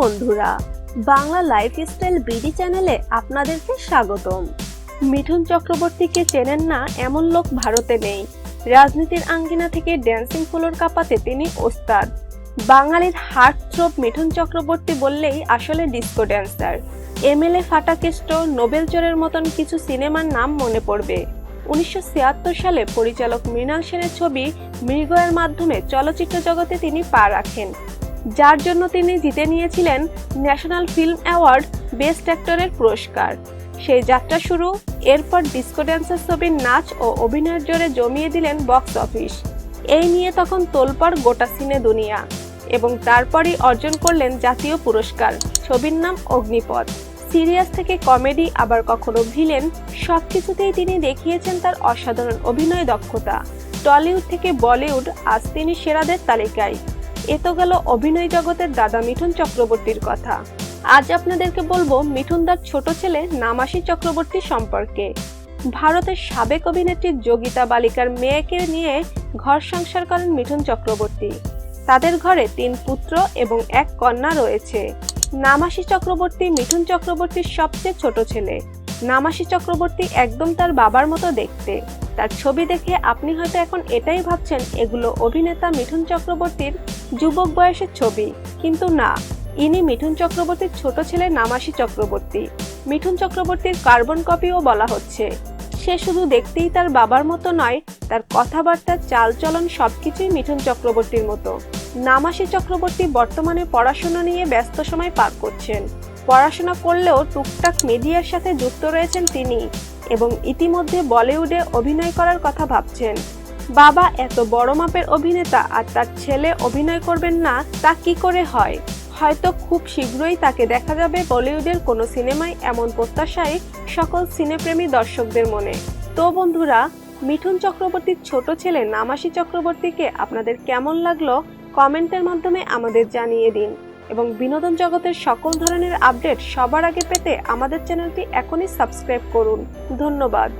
বন্ধুরা, Bangla lifestyle BD চ্যানেলে আপনাদেরকে স্বাগতম। মিঠুন চক্রবর্তীকে চেনেন না এমন লোক ভারতে নেই। রাজনীতির আঙ্গিনা থেকে ড্যান্সিং ফ্লোর কাঁপাতে তিনি ওস্তাদ। বাঙালির হার্ট থ্রোপ মিঠুন চক্রবর্তী বললেই আসলে disco dancer MLA Fatakeshto Nobel চোরের মতন কিছু সিনেমার নাম মনে পড়বে। উনিশশো ছিয়াত্তর সালে পরিচালক মৃণাল সেনের ছবি মৃগয়ের মাধ্যমে চলচ্চিত্র জগতে তিনি পা রাখেন। যার জন্য তিনি জিতে নিয়েছিলেন ন্যাশনাল ফিল্ম অ্যাওয়ার্ড বেস্ট অ্যাক্টরের পুরস্কার। সেই যাত্রা শুরু, এরপর ডিস্কো ড্যান্সার ছবির নাচ ও অভিনয়ের জোরে জমিয়ে দিলেন বক্স অফিস। এই নিয়ে তখন তোলপাড় গোটা সিনে দুনিয়া এবং তারপরই অর্জন করলেন জাতীয় পুরস্কার, ছবির নাম অগ্নিপথ। সিরিয়াস থেকে কমেডি আবার কখনো ভিলেন সব কিছুতেই তিনি দেখিয়েছেন তার অসাধারণ অভিনয় দক্ষতা। টলিউড থেকে বলিউড আজ তিনি সেরাদের তালিকায়। এ তো গেল অভিনয় জগতের দাদা মিঠুন চক্রবর্তীর কথা। আজ আপনাদেরকে বলব মিঠুনদার ছোট ছেলে নামাসি চক্রবর্তী সম্পর্কে। ভারতের সাবেক অভিনেত্রী যোগিতা বালিকার মেয়েকে নিয়ে ঘর সংসার করেন মিঠুন চক্রবর্তী। তাদের ঘরে তিন পুত্র এবং এক কন্যা রয়েছে। নামাসি চক্রবর্তী মিঠুন চক্রবর্তীর সবচেয়ে ছোট ছেলে। নামাসি চক্রবর্তী একদম তার বাবার মতো দেখতে। তার ছবি দেখে আপনি হয়তো এখন এটাই ভাবছেন, এগুলো অভিনেতা মিঠুন চক্রবর্তীর যুবক বয়সের ছবি। কিন্তু না, ইনি মিঠুন চক্রবর্তীর ছোট ছেলে নামাসি চক্রবর্তী। মিঠুন চক্রবর্তীর কার্বন কপিও বলা হচ্ছে। সে শুধু দেখতেই তার বাবার মতো নয়, তার কথাবার্তা চালচলন সবকিছুই মিঠুন চক্রবর্তীর মতো। নামাসি চক্রবর্তী বর্তমানে পড়াশোনা নিয়ে ব্যস্ত সময় পার করছেন। পড়াশোনা করলেও টুকটাক মিডিয়ার সাথে যুক্ত রয়েছেন তিনি এবং ইতিমধ্যে বলিউডে অভিনয় করার কথা ভাবছেন। বাবা এত বড় মাপের অভিনেতা আর তার ছেলে অভিনয় করবেন না, তা কি করে হয়? হয়তো খুব শীঘ্রই তাকে দেখা যাবে বলিউডের কোনো সিনেমায় এমন প্রত্যাশায় সকল সিনেপ্রেমী দর্শকদের মনে। তো বন্ধুরা, মিঠুন চক্রবর্তীর ছোট ছেলে নামাসি চক্রবর্তীকে আপনাদের কেমন লাগল কমেন্টের মাধ্যমে আমাদের জানিয়ে দিন। এবং বিনোদন জগতের সকল ধরনের আপডেট সবার আগে পেতে আমাদের চ্যানেলটি এখনই সাবস্ক্রাইব করুন। ধন্যবাদ।